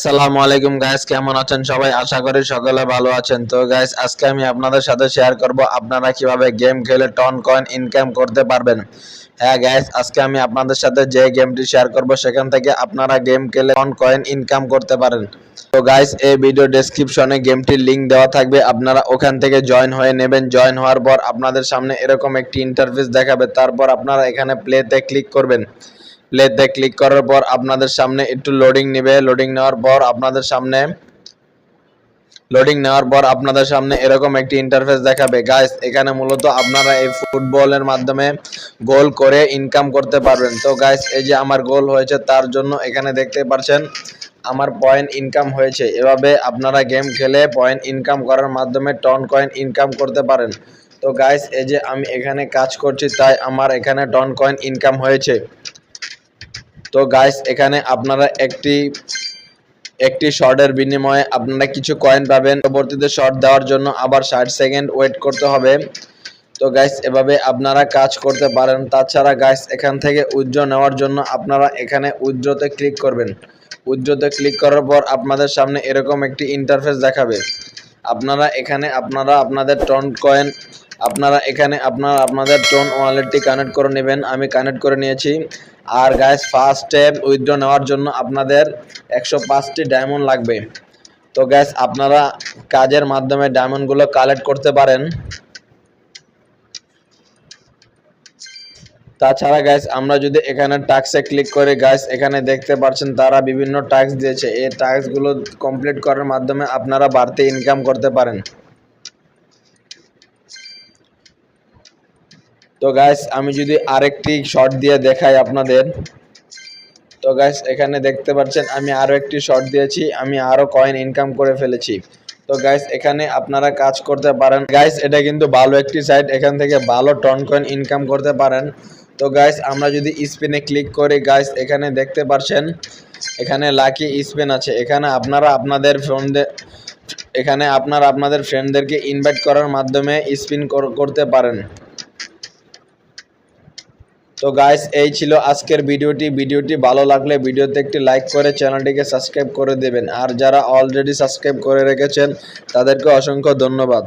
আসসালামু আলাইকুম গাইস কেমন আছেন সবাই? আশা করি সকলে ভালো আছেন। তো গাইস আজকে আমি আপনাদের সাথে শেয়ার করব আপনারা কীভাবে গেম খেলে টন কয়েন ইনকাম করতে পারবেন। হ্যাঁ গাইস আজকে আমি আপনাদের সাথে যে গেমটি শেয়ার করব, সেখান থেকে আপনারা গেম খেলে টন কয়েন ইনকাম করতে পারেন। তো গাইস এই ভিডিও ডেসক্রিপশনে গেমটির লিংক দেওয়া থাকবে। আপনারা ওখান থেকে জয়েন হয়ে নেবেন। জয়েন হওয়ার পর আপনাদের সামনে এরকম একটি ইন্টারফেস দেখাবে। তারপর আপনারা এখানে প্লেতে ক্লিক করবেন। প্লেতে ক্লিক করার পর আপনাদের সামনে একটু লোডিং নেবে। লোডিং নেওয়ার পর আপনাদের সামনে লোডিং নেওয়ার পর আপনাদের সামনে এরকম একটি ইন্টারফেস দেখাবে। গাইস এখানে মূলত আপনারা এই ফুটবলের মাধ্যমে গোল করে ইনকাম করতে পারবেন। তো গাইস এই যে আমার গোল হয়েছে, তার জন্য এখানে দেখতে পাচ্ছেন, আমার পয়েন্ট ইনকাম হয়েছে। এভাবে আপনারা গেম খেলে পয়েন্ট ইনকাম করার মাধ্যমে টন কয়েন ইনকাম করতে পারেন। তো গাইস এই যে আমি এখানে কাজ করছি, তাই আমার এখানে টন কয়েন ইনকাম হয়েছে। তো গাইস এখানে আপনারা একটি একটি শর্টের বিনিময়ে আপনারা কিছু কয়েন পাবেন। পরবর্তীতে শর্ট দেওয়ার জন্য আবার ষাট সেকেন্ড ওয়েট করতে হবে। তো গাইস এভাবে আপনারা কাজ করতে পারেন। তাছাড়া গাইস এখান থেকে উজ্জ্ব নেওয়ার জন্য আপনারা এখানে উজ্জ্বতে ক্লিক করবেন। উজ্জ্বতে ক্লিক করার পর আপনাদের সামনে এরকম একটি ইন্টারফেস দেখাবে। আপনারা এখানে, আপনারা আপনাদের টন কয়েন আপনারা এখানে আপনার আপনাদের টোন ওয়ালেটটি কানেক্ট করে নেবেন, আমি কানেক্ট করে নিয়েছি। আর গাইস ফার্স্ট স্টেপ উইথড্র নেওয়ার জন্য আপনাদের একশো পাঁচটি ডায়মন্ড লাগবে। তো গ্যাস আপনারা কাজের মাধ্যমে ডায়মন্ডগুলো কালেক্ট করতে পারেন। তাছাড়া গ্যাস আমরা যদি এখানে টাস্কে ক্লিক করে গ্যাস এখানে দেখতে পাচ্ছেন তারা বিভিন্ন টাস্ক দিয়েছে। এই টাস্কগুলো কমপ্লিট করার মাধ্যমে আপনারা বাড়তি ইনকাম করতে পারেন। তো গাইস আমি যদি আরেকটি শর্ট দিয়ে দেখাই আপনাদের। তো গাইস এখানে দেখতে পাচ্ছেন, আমি আরও একটি শর্ট দিয়েছি, আমি আরও কয়েন ইনকাম করে ফেলেছি। তো গাইস এখানে আপনারা কাজ করতে পারেন। গাইস এটা কিন্তু ভালো একটি সাইট এখান থেকে ভালো টন কয়েন ইনকাম করতে পারেন। তো গাইস আমরা যদি স্পিনে ক্লিক করি গাইস এখানে দেখতে পাচ্ছেন, এখানে লাকি স্পিন আছে। এখানে আপনারা আপনাদের ফ্রেন্ডদের এখানে আপনারা আপনাদের ফ্রেন্ডদেরকে ইনভাইট করার মাধ্যমে স্পিন করতে পারেন। তো গাইস এই ছিল আজকের ভিডিওটি। ভিডিওটি ভালো লাগলে ভিডিওতে একটি লাইক করে চ্যানেলটিকে সাবস্ক্রাইব করে দেবেন। আর যারা অলরেডি সাবস্ক্রাইব করে রেখেছেন, তাদেরকে অসংখ্য ধন্যবাদ।